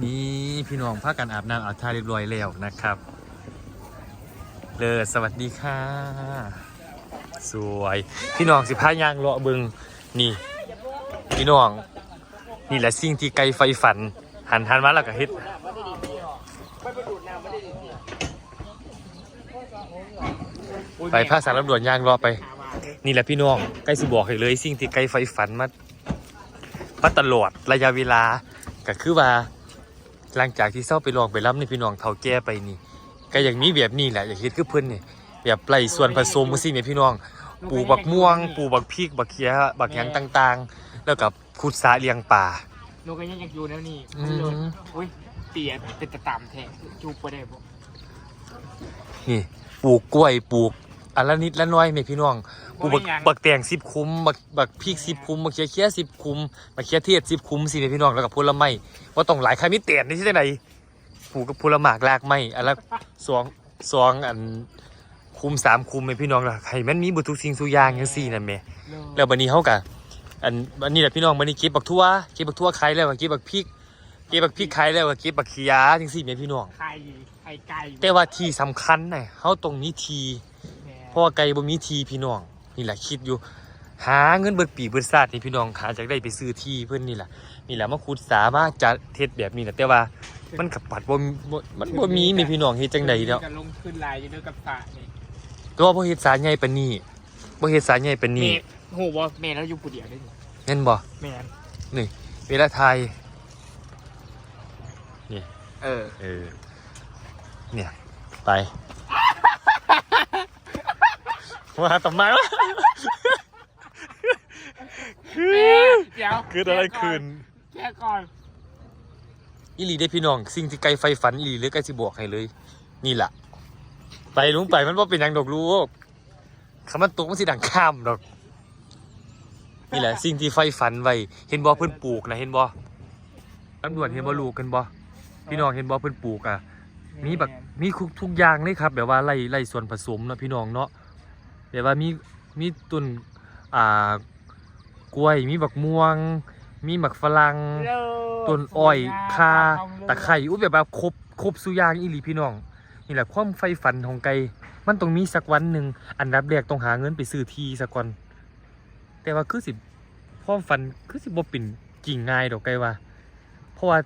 นี่พี่น้องพากันอาบน้ำอาบท่าเรียบร้อยแล้วนะครับ เลอสวัสดีค่ะ สวย พี่น้องสิพายางเลาะเบึงนี่ พี่น้อง นี่แหละสิ่งที่ไกลไฟฝัน หันหันมาแล้วก็เฮ็ดไปภาษารลำดวนยางรอไป นี่แหละพี่น้องใกล้สิบอกเลย สิ่งที่ไกลไฟฝันมามาตลอดระยะเวลาก็คือว่า หลังจากที่เศร้าไปลองไปรับนี่พี่น้องเฒ่าแก่ไปนี่ ก็อย่างนี้แบบนี้แหละอยากเฮ็ดคือเพิ่นนี่แบบไล่ส่วนผสมจังซี่แม่พี่น้องปลูกบักม่วงปลูกบักพริกบักเขียบักหยังต่างๆ แล้วก็ขุดสระเลี้ยงปลาหนูก็ยังอยากอยู่แล้วนี่อืมโดนอุ้ยเตียเป็นตะตามแท้จูบไปได้บ่นี่ปลูกกล้วยปลูก อันละนิดละน้อยแม่พี่น้องปลูกบักบักแตง10คุ้มบักบักพริก10คุ้มบักเขียเขีย10คุ้มบักเขียเทศ10คุ้มสิแม่พี่น้องแล้วก็ผลไม้ว่าต้องหลายคามิเตียนนี่ที่ไหนปลูกกับผลไม้รากไม้อันละสองสองอันคุมสามคุมแม่พี่น้องล่ะให้มันมีเบ่ทุกสิ่งทุกอย่างจังซี่นั่นแหม่แล้วบันนี้เขากะอันอันนี้แหละพี่น้องบันนี้เก็บบักทั่วเก็บบักทั่วขายแล้วก็เก็บบักพริกเก็บบักพริกขายแล้วก็เก็บบักเขียจังซี่แม่พี่น้องไข่ไข่ไก่แต่ว่าที่สำคัญน่ะเฮาตรงนี้ทีแหม่ เพราะว่าไก่บ่มีทีพี่น้องนี่แหละคิดอยู่ หาเงินเบิดปีเบิดชาตินี่พี่น้องหาจากได้ไปซื้อที่เพิ่นนี่แหละนี่แหละมาขุดสามาจัดเฮ็ดแบบนี้แหละแต่ว่ามันกับปัดบ่บ่มันบ่มีแม่พี่น้องเฮ็ดจังได๋เนาะจะลงขึ้นลายอยู่ด้วยกับสระนี่ตัวบ่เฮ็ดสาใหญ่ปานนี้บ่เฮ็ดสาใหญ่ปานเมนี้ย์โหบ่แม่แล้วอยู่ผู้เดียวได้นี่แม่นบ่แม่นนี่เวลาไทยเออเออเนี่ยไป มาทำไมวะแม่เดี๋ยวเกิดอะไรขึ้นแค่ก่อนอีหลีได้พี่น้อง สิ่งที่ไกลไฟฝันอีหลีหรือไกลสิบอกให้เลย นี่แหละไปลุงไปมันว่าเป็นหยังดอกลูกคำมันตกมันสิดังข้ามดอก นี่แหละ สิ่งที่ไฟฝันไว้เห็นบ่เพิ่นปลูกนะเห็นบ่ตำรวจเห็นบ่ลูกกันบ่พี่น้องเห็นบ่เพิ่นปลูกอะมีแบบมีทุกทุกอย่างเลยครับ แบบว่าไล่ไล่ส่วนผสมเนาะพี่น้องเนาะ แบบว่ามีมีต้นอ่ากล้วยมีบักม่วง มีหมักฝรั่งเลิศต้นอ้อยสวงมคาท้องเลือดตะไคร้อุ้ยแบบว่าครบครบสุอยางอีหลีพี่น้องนี่แหละความไฟฝันของไก่มันต้องมีสักวันหนึ่งอันดับแรกต้องหาเงินไปซื้อที่สักก่อนแต่ว่าคือสิความฝันคือสิบ่เป็นจริงง่ายดอกไก่ว่า เพราะว่า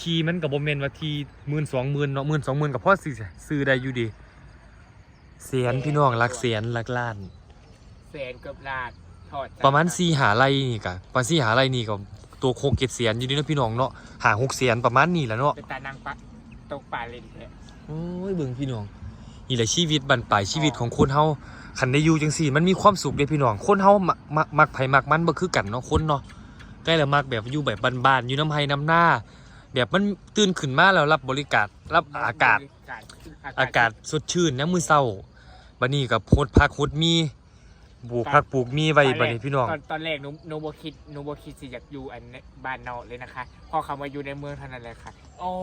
ทีมันกับโมเมนว่าทีหมื่นสองหมื่นเนาะหมื่นสองหมื่นกับพ่อซื้อซื้อได้อยู่ดี แสนพี่น้องหลักแสนหลักล้าน แสนเกือบล้านถอดใจประมาณสี่หาไรนี่กะประมาณสี่หาไรนี่ก็ตัวโคเก็ดแสนอยู่ดีเนาะพี่น้องเนาะหาหกแสนประมาณนี้แหละเนาะเป็นตานางปะตกป่าเล่นแท้โอ้ยเบิ่งพี่น้องนี่แหละชีวิตบันปลายชีวิตของคนเฮาคันได้อยู่จังซี่ มันมีความสุขเด้พี่น้องคนเฮามักมักมักไผมักมันบ่คือกันเนาะคนเนาะใกล้แล้วมักแบบอยู่แบบบ้านๆอยู่น้ำไห้น้ำหน้า แบบมันตื่นขึ้นมาแล้วรับบริการรับอากาศ อากาศสดชื่นนะมื้อเช้า บัดนี้ก็โพดพักโพดมีปลูกผักปลูกมีไว้บัดนี้พี่น้องตอนตอนแรกหนูหนูบ่คิดหนูบ่คิดสิอยากอยู่อันบ้านนอกเลยนะคะ พอเขามาอยู่ในเมืองเท่านั้นแหละค่ะ โอ้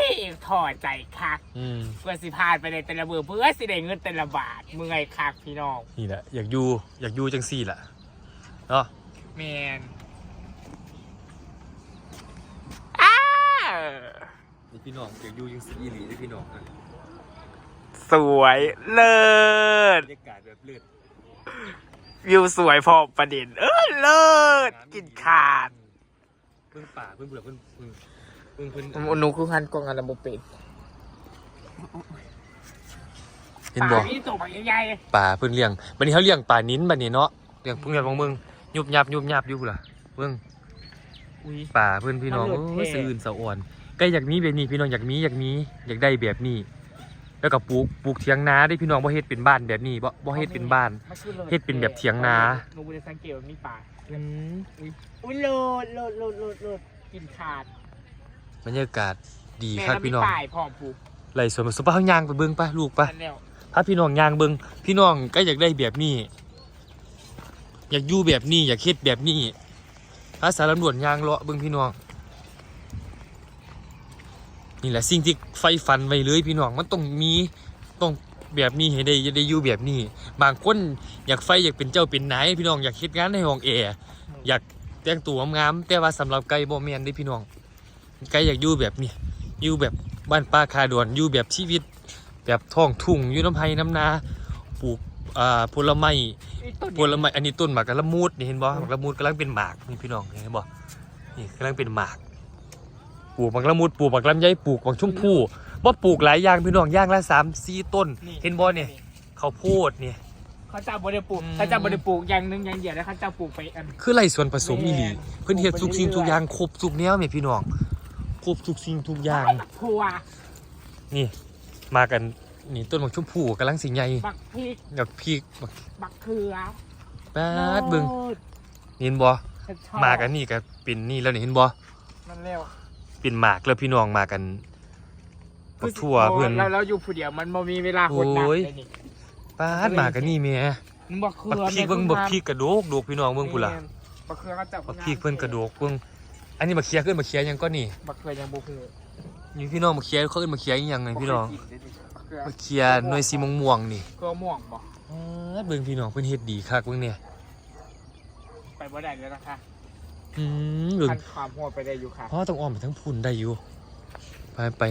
ยถอดใจคักอืมเพื่อสิพานไปในแต่ละเมืองเพื่อสิได้เงินแต่ละบาทเมื่อยคักพี่น้องนี่แหละอยากอยู่อยากอยู่จังซี่ล่ะเนาะแมนอ้า นี่พี่น้องอยากอยู่จังซี่อีหลีเด้อพี่น้อง สวยเลิศบรรยากาศแบบเลือดวิวสวยพอประเด็น เออเลิศกินขาดเพิ่งป่าเพิ่งเบื่อเพิ่งเพิ่งเพิ่งเพิ่งหนูคือพันกล่องอะไรบ่เป็นเห็นบ่ป่านี่ตัวบักใหญ่ป่าเพิ่งเลี้ยงบัดนี้เขาเลี้ยงป่านิ้นบัดนี้เนาะเลี้ยงเพิ่งเลี้ยงของมึงยุบยับยุบยับอยู่ล่ะเบิ่งๆอุ้ยป่าเพิ่นพี่น้องมันเลิศโอ้ยแท้สะอื่นสะอ่อนก็อยากมีแบบนี้พี่น้องอยากมีอยากมีอยากได้แบบนี้ แล้วก็ปลูกปลูกเถียงนาได้พี่น้องบ่เฮ็ดเป็นบ้านแบบนี้บ่บ่เฮ็ดเป็นบ้าน เฮ็ดเป็นแบบเถียงนาหนูบ่ได้สังเกตว่ามีป่าอืมอุ้ยโลดโลดโลดโลดโลดกินขาดบรรยากาศดีแม่ครับแล้วมีพี่น้องป่ายพร้อมปลูกไหลสวนมาสุปะเฮาย่างไปเบิ่งปะลูกปะอันแล้วพาพี่น้องย่างเบิ่งพี่น้องก็อยากได้แบบนี้ อยากอยู่แบบนี้ อยากเฮ็ดแบบนี้ภาษาลำดวนย่างเลาะเบิ่งพี่น้อง นี่แหละสิ่งที่ไฟฝันไว้เลยพี่น้องมันต้องมีต้องแบบนี้ให้ได้จะได้อยู่แบบนี้ บางคนอยากไฟอยากเป็นเจ้าเป็นนายพี่น้องอยากเฮ็ดงานในห้องแอร์อยากแต่งตัวงามแต่ว่าสำหรับไก่บ่แม่นเด้พี่น้องไกลอยากอยู่แบบนี้อยู่แบบบ้านป้าคาดวนอยู่แบบชีวิต แบบท้องทุ่งอยู่น้ำไผ่น้ำนาปลูกอ่าผลไม้ผลไม้อันนี้ต้นหมากกะละมูดนี่เห็นบ่หมากกะละมูดกำลังเป็นหมากนี่พี่น้องเห็นบ่นี่กำลังเป็นหมาก ปลูกหมากกะละมูดปลูกหมากลำไยปลูกหมากชมพู่บ่ปลูกหลายอย่างพี่น้องอย่างละสามสี่ต้น เห็นบ่เนี่ยข้าวโพดเนี่ยเขาจะบริปลูกอืมเขาจะบริปลูกอย่างหนึงอย่างเดียวแล้วเขาจะปลูกไปอันคือไรส่วนผสมอีหลีแม่นเพิ่นเฮ็ดทุกสิ่งทุกอย่างครบทุกแนวแม่พี่น้องครบทุกสิ่งทุกอย่างพัวนี่มากันนี่ต้นหมากชมพู่กำลังสิใหญ่บักพริกกับพริกบักบักเขือปาดเบิ่งโน้ตเห็นบ่ฉันชอบมากันนี่ก็เป็นนี่แล้วนี่เห็นบ่นั่นแล้ว เป็นหมากแล้วพี่น้องมากันบักทั่วเพื่อนเราเราอยู่ผู้เดียวมันบ่มีเวลาคนนับโอ้ย เลยนี่ปาดมากันนี่แม่มันบักเขืบัอกพริกเบิ่งบักพริกกระโดกโดกพี่น้องเบิ่งพุ่นล่ะแม่นบักเขือเขาจะบักพริกเพิ่นกระโดกเบิ่งอันนี้มาเคลียร์ขึ้นมาเคลียร์หยังก็นี่บักเขือยังบ่ฮู้นี่พี่น้องมาเคลียร์เขาเอิ้นมาเคลียร์อีหยังไงพี่น้องบ่เคยกินเลยนี่บักเขือมาเคลียร์หน่วยสีม่วงๆนี่เขือม่วงบ่ปาดเบิ่งพี่น้องเพิ่นเฮ็ดดีคักเบิ่งเนี่ยไปบ่ได้แล้วนะคะ อืมเบิ่งคันความหัวไปได้อยู่ค่ะ พ่อต้องอ้อมไปทั้งพุ่นได้อยู่ ไปไป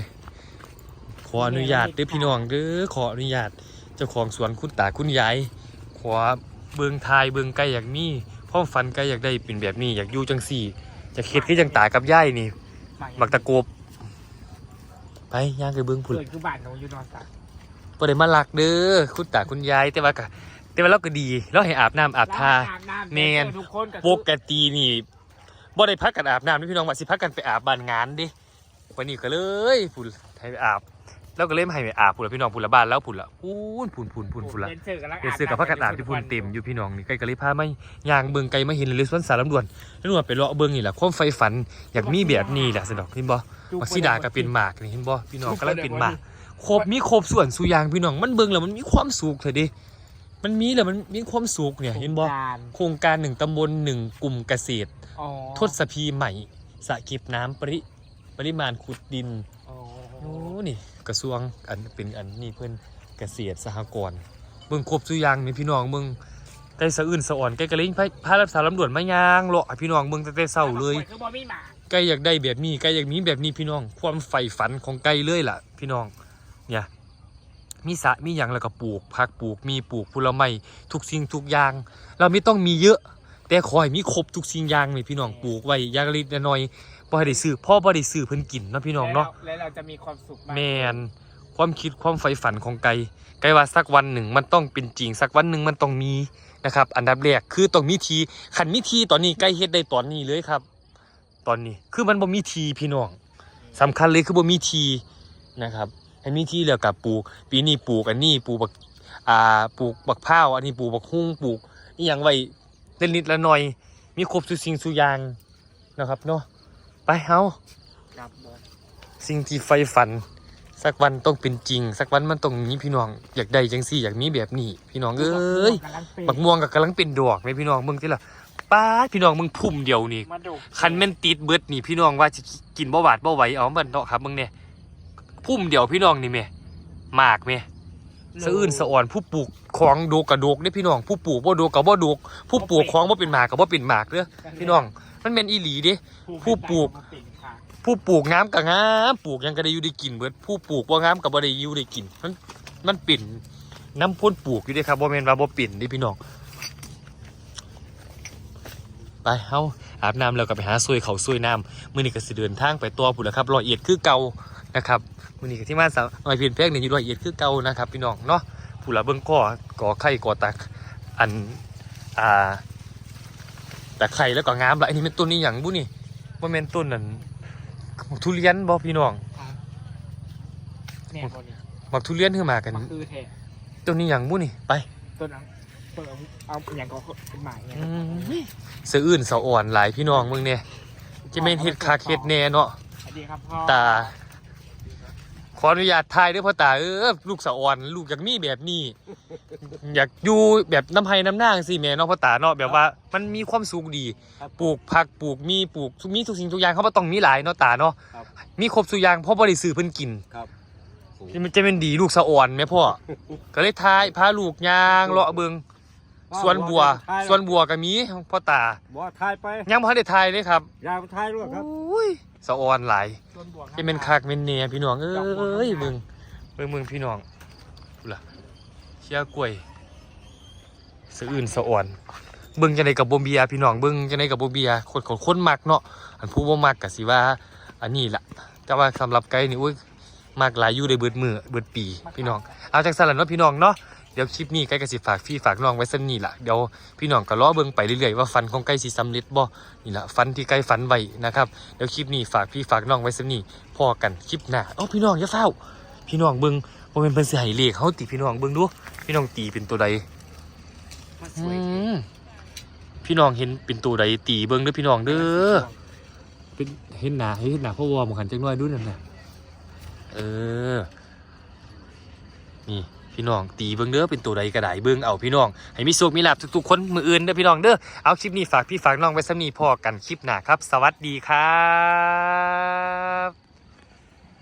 ขออนุญาตเด้อพี่น้องเด้อขออนุญาตเจ้าของสวนคุณตาคุณยายขอเบิงทายเบิงไก่อยากมีพ่อฝันไก่อยากได้เป็นแบบนี้ อยากอยู่จังสี่จะเค็ดคือจังตากับยายนี่มักตะโกบ ไปย่างไปเบิงพุ่นเกิดคือบ้านหนูอยู่นอนสักบ่ได้มาลักเด้อคุณตาคุณยายแต่ว่าก็แต่ว่าเราก็ดี เราให้อาบน้ำอาบทาอาบน้ำแม่นทุกคนก็ปกตินี่ บ่ได้พักกันอาบน้ำนี่พี่น้องว่าสิพักกันไปอาบบ้านงานเดิวันนี้ก็เลยพุ่นให้ไปอาบ แล้วก็เลยมาให้ไปอาบพุ่นละพี่น้องพุ่นละบ้านแล้วพุ่นละพุ่นพุ่นพุ่นพุ่นพุ่นละเล่นเสือกันแล้วเดี๋ยวซื้อกับพักกันอาบที่พุ่นเต็มอยู่พี่น้องนี่ไกลก็เลยพาไม่ย่างเบิ่งไกลมาเห็นเลยสวนสารลำดวนแล้วนวดไปเลาะเบิ่งนี่แหละความไฟฝันอยากมีแบบนี้แหละสนอกเห็นบ่มักซิดาก็เป็นหมากนี่เห็นบ่พี่น้องกำลังเป็นหมากครบมีครบส่วนสุอยางพี่น้องมันเบิ่งแล้วมันมีความสุขเถอะดิมันมีแล้วมันมีความสุขเนี่ยเห็นบ่การโครงการหนึ่งตำบลหนึ่งกลุ่มเกษตร อ๋อทศพีใหม่สระเก็บน้ำปริปริมาณขุดดินอ๋อโอ้นี่ กระทรวงอันเป็นอันนี่เพื่อนเกษตรสหกรณ์เบิ่งครบสุอยางนี่พี่น้องเบิ่งใกล้สะอื่นสะอ่อนใกล้กระลิงพายพารับสารลำดวนมายางเลาะให้พี่น้องเบิ่งตั้งแต่เช้าเลย คือบ่มีหมาใกล้อยากได้แบบนี้ใกล้อยากมีแบบนี้พี่น้อง ความใฝ่ฝันของไกลเลยล่ะ พี่น้อง เนี่ย มีสระมีอย่างแล้วก็ปลูกผักปลูกมีปลูกผลไม้ทุกสิ่งทุกอย่าง เราไม่ต้องมีเยอะ แต่ขอให้มีครบทุกสิ่งอย่างนี่พี่น้องปลูกไว้อยางละนิดละหน่อยบ่ให้ได้ซื้อพ่อบ่ได้ซื้อเพิ่นกินเนาะพี่น้องเนาะแล้วแล้วเราจะมีความสุขมากแมนความคิดความใฝ่ฝันของไกลไกลว่าสักวันหนึ่งมันต้องเป็นจริงสักวันหนึ่งมันต้องมีนะครับ อันดับแรกคือต้องมีทีขันมีทีตอนนี้ไกลเฮ็ดได้ตอนนี้เลยครับ ตอนนี้คือมันบ่มีทีพี่น้องสำคัญเลยคือบ่มีทีนะครับให้มีทีแล้วกับปลูก ปีนี้ปลูกอันนี้ปลูกบักอ่าปลูกบักพร้าวอันนี้ปลูกบักฮุ้งปลูกอีหยังไว้ เล่นนิดละหน่อย มีครบทุกสิ่งทุกอย่างนะครับเนาะไปเฮาครับบอสสิ่งที่ใฝ่ฝัน สักวันต้องเป็นจริง สักวันมันต้องมีพี่น้องอยากได้จังสี่ อยากมีแบบนี้ พี่น้องเอ้ยกำลังเป็นบักม่วงกับกำลังเป็นดอกไหมพี่น้องมึงที่ละป้าดพี่น้องมึงพุ่มเดียวนี่มาดูคันแม่นติดเบิดนี่พี่น้องว่าจะกินบ่หวาดบ่ไหวเอามันเนาะครับมึงเนี่ยพุ่มเดียวพี่น้องนี่แม่มากแม่ สะอื้นสะอ่อนผู้ปลูกของโดกกระโดกเนี่ยพี่น้อง ผู้ปลูกบ่โดกกับบ่โดกผู้ปลูกของบ่เป็นหมากกับบ่เป็นหมากเด้อพี่น้อง มันเป็นอีหลีเด้ผู้ปลูกมาเป็นค่ะผู้ปลูกงามกับงามปลูกหยังก็ได้อยู่ได้กินเบิดผู้ปลูกบ่งามก็บ่ได้อยู่ได้กินมันมันเป็นน้ำพ่นปลูกอยู่เด้ครับบ่แม่นว่าบ่เป็นเด้พี่น้อง ไปเฮาอาบน้ำแล้วก็ไปหาซวยเขาวซวยน้ำมื้อนี้ก็สิเดินทางไปตัวพุ่นละครับร้อยเอ็ดคือเก่า นะครับมื้อนี้ก็ที่มาสาวน้อยเพียนแพกนี่อยู่ร้อยเอ็ดคือเก่านะครับพี่น้องเนาะผู้ละเบิ่งก่อก่อไข่ก่อตักอันอ่าแต่ไข่แล้วก็งามละอันนี้เป็นต้นนี้หยังบุนี่บ่แม่นต้นนั่นทุเรียนบ่พี่น้องเนี่ยคนนี้บักทุเรียนขึ้นมากันมันคือแท้ตัวนี้อย่างมู้นี่ไปต้นนั้นต้นเอาเอาอย่างก็เป็นหมายเนี่ยเสืออื่นเสาอ่อนหลายพี่น้องมึงเนี่ยจะไม่นเฮ็ดคาเฮ็ดแน่เนาะสวัสดีครับพ่อตา ขออนุญาตถ่ายเด้วยพ่อตาเออลูกเสาอ่อน ลูกอยากมีแบบนี้ อยากอยู่แบบน้ำไห้น้ำนางสิแม่เนาะพ่อตาเนาะแบบว่ามันมีความสุขดีปลูกผักปลูกมีปลูกมีทุกสิ่งทุกอย่างเขาบ่ต้องมีหลายเนาะตาเนาะครับมีครบทุกอย่างเพราะบ่ได้ซื้อเพิ่นกินครับที่มันจะเป็นดีลูกสะอ่อนไหมพ่อ ก็เลยทายพาลูกยางเลาะเบิง สวนบัวสวนบัวก็มีของพ่อตาบัวทายไปยังบ่ทันได้ทายเลยครับยาวทายด้วยครับอุ้ยสะออนหลายส่วนบวกที่เป็นคักเป็นเนียพี่น้องเอ้ยมึงเบิ่งมึงพี่น้องดูล่ะเชียกล้วยสะอื่นสะอ่อนเบิ่งจังไดกับบ่เบียพี่น้องเบิ่งจังไดกับบ่เบียคนคนคนมักเนาะอันผู้บ่มักก็สิว่าอันนี้ล่ะ แต่ว่าสำหรับไก่นี่อุ้ยมักหลายอยู่ได้เบิดมือเบิดปีพี่น้องเอาจังซั่นล่ะเนาะพี่น้องเนาะเดี๋ยวคลิปนี้ไก่ก็สิฝากพี่ฝากน้องไว้ซั่นนี่ล่ะเดี๋ยวพี่น้องก็รอเบิ่งไปเรื่อยๆว่าฟันของไก่สิสำเร็จบ่นี่ล่ะฟันที่ไก่ฝันไว้นะครับเดี๋ยวคลิปนี้ฝากพี่ฝากน้องไว้ซั่นนี่พอกันคลิปหน้าเอ้าพี่น้องอย่าเฝ้า พี่น้องเบิ่งว่าเป็นเพิ่นสิให้เลขเฮาติพี่น้องเบิ่งดูพี่น้องตีเป็นตัวใดมันสอืวยมพี่น้องเห็นเป็นตัวใดตีเบิ่งเด้อพี่น้องเด้อเป็นเห็นหน้าเห็นหน้าพ่อวอมหันจักหน่อยดูนั่นน่ะเออนี่ พี่น้องตีเบิ้งเด้อเป็นตัวใดกระไดเบิ้งเอาพี่น้องให้มีสุขมีลาบทุกๆคนมืออื่นเด้อพี่น้องเด้อเอาคลิปนี้ฝากพี่ฝากน้องไว้สำนีพอกันคลิปหน้าครับ สวัสดีครับ